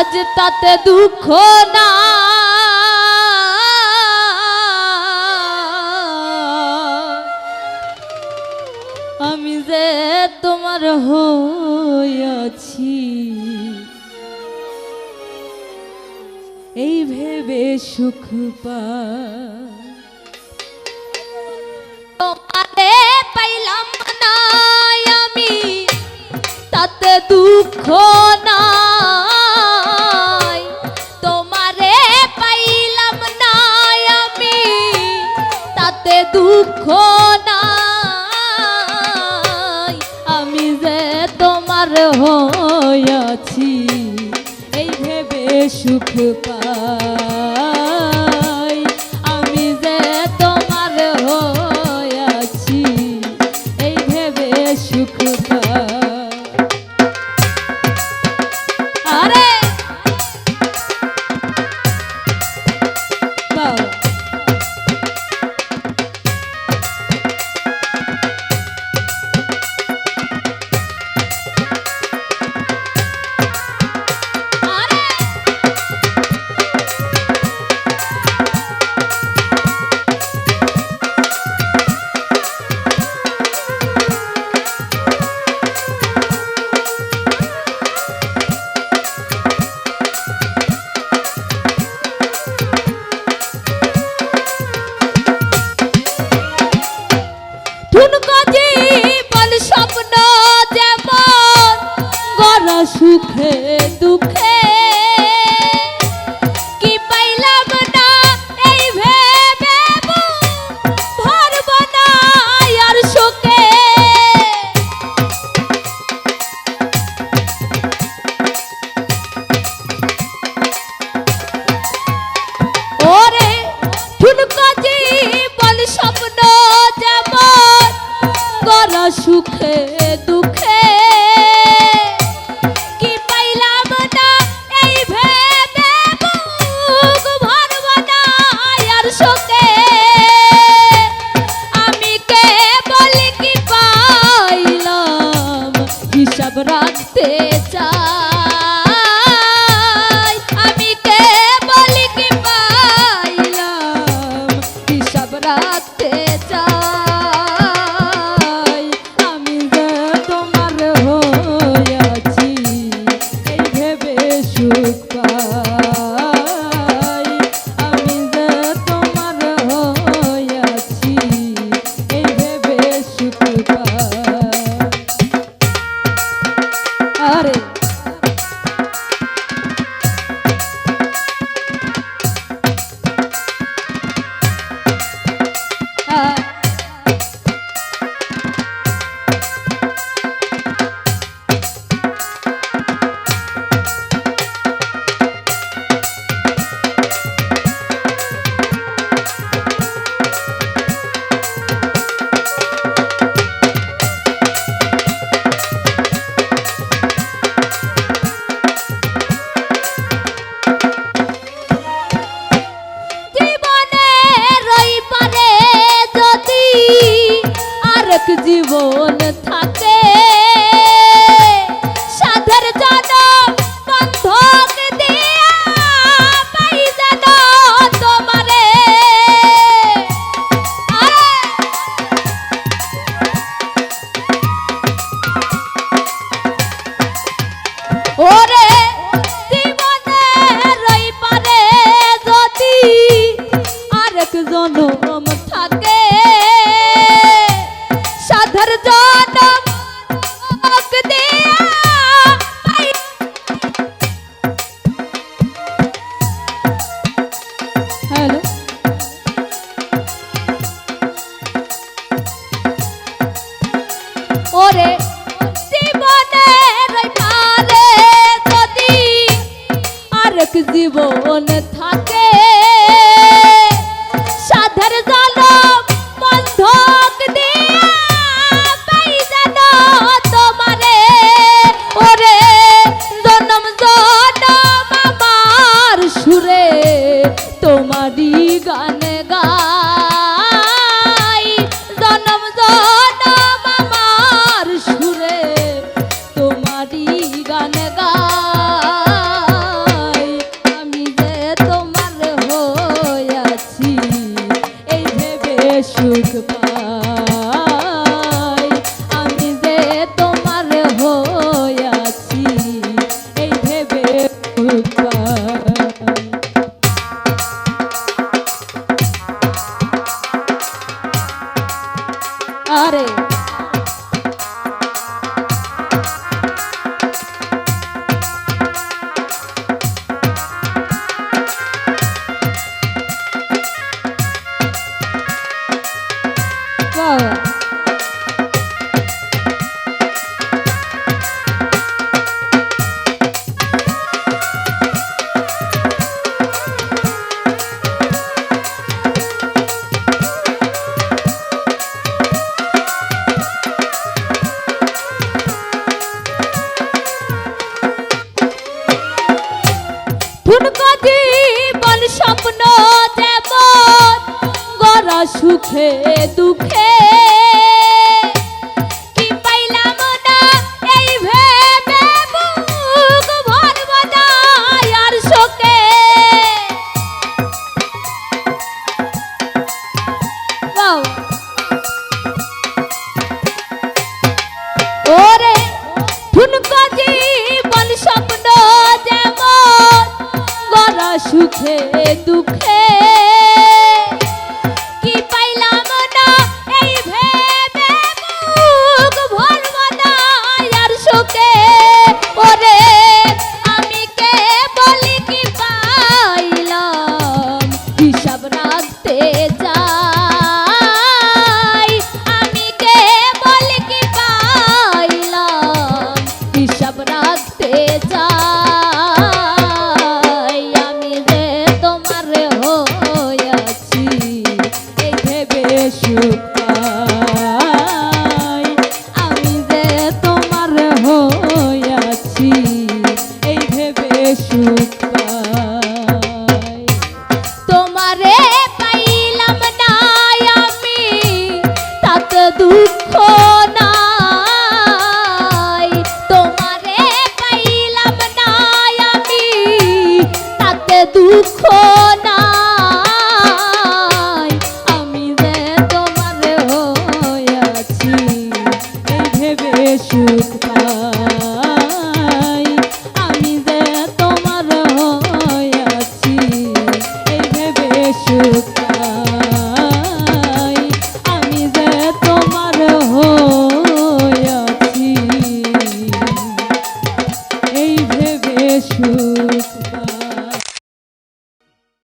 আজ তাতে দুঃখ না। আমি যে তোমার হইয়াছি এই ভেবে সুখ পা পাইলা পার হয়াছি এই ভেবে সুখ পাই। আমি যে তোমার হয়াছি এই ভেবে সুখ হিসাব রাখতে চাই। Lord. ওরে জীবন থাকে। সাধার জল বন্ধক দিয়া পাই যেন ওরে জনম জল ঠুনকো জীবন স্বপ্ন দেব গড়া সুখে দুঃখে সুখে দুঃখে